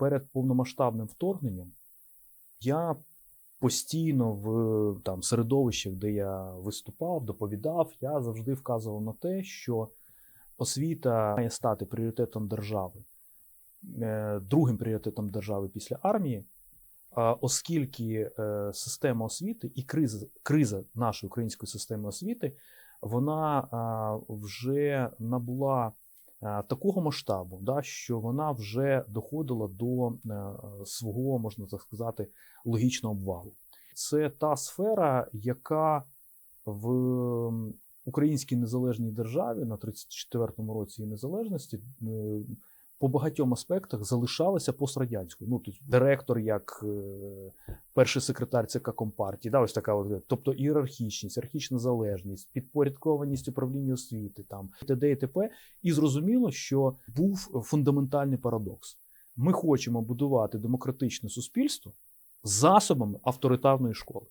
перед повномасштабним вторгненням я постійно в там середовищах, де я виступав, доповідав, я завжди вказував на те, що освіта має стати пріоритетом держави, е, другим пріоритетом держави після армії. Оскільки е, система освіти і криза, криза нашої української системи освіти, вона вже набула такого масштабу, да, що вона вже доходила до е, свого, можна так сказати, логічного обвалу. Це та сфера, яка в українській незалежній державі на 34-му році незалежності е, по багатьом аспектах залишалася пострадянською. Ну, тут директор як е, перший секретар ЦК Компартії, да, ось така от, тобто ієрархічність, ієрархічна залежність, підпорядкованість управління освіти, там т.д. і т.п. І зрозуміло, що був фундаментальний парадокс. Ми хочемо будувати демократичне суспільство засобами авторитарної школи.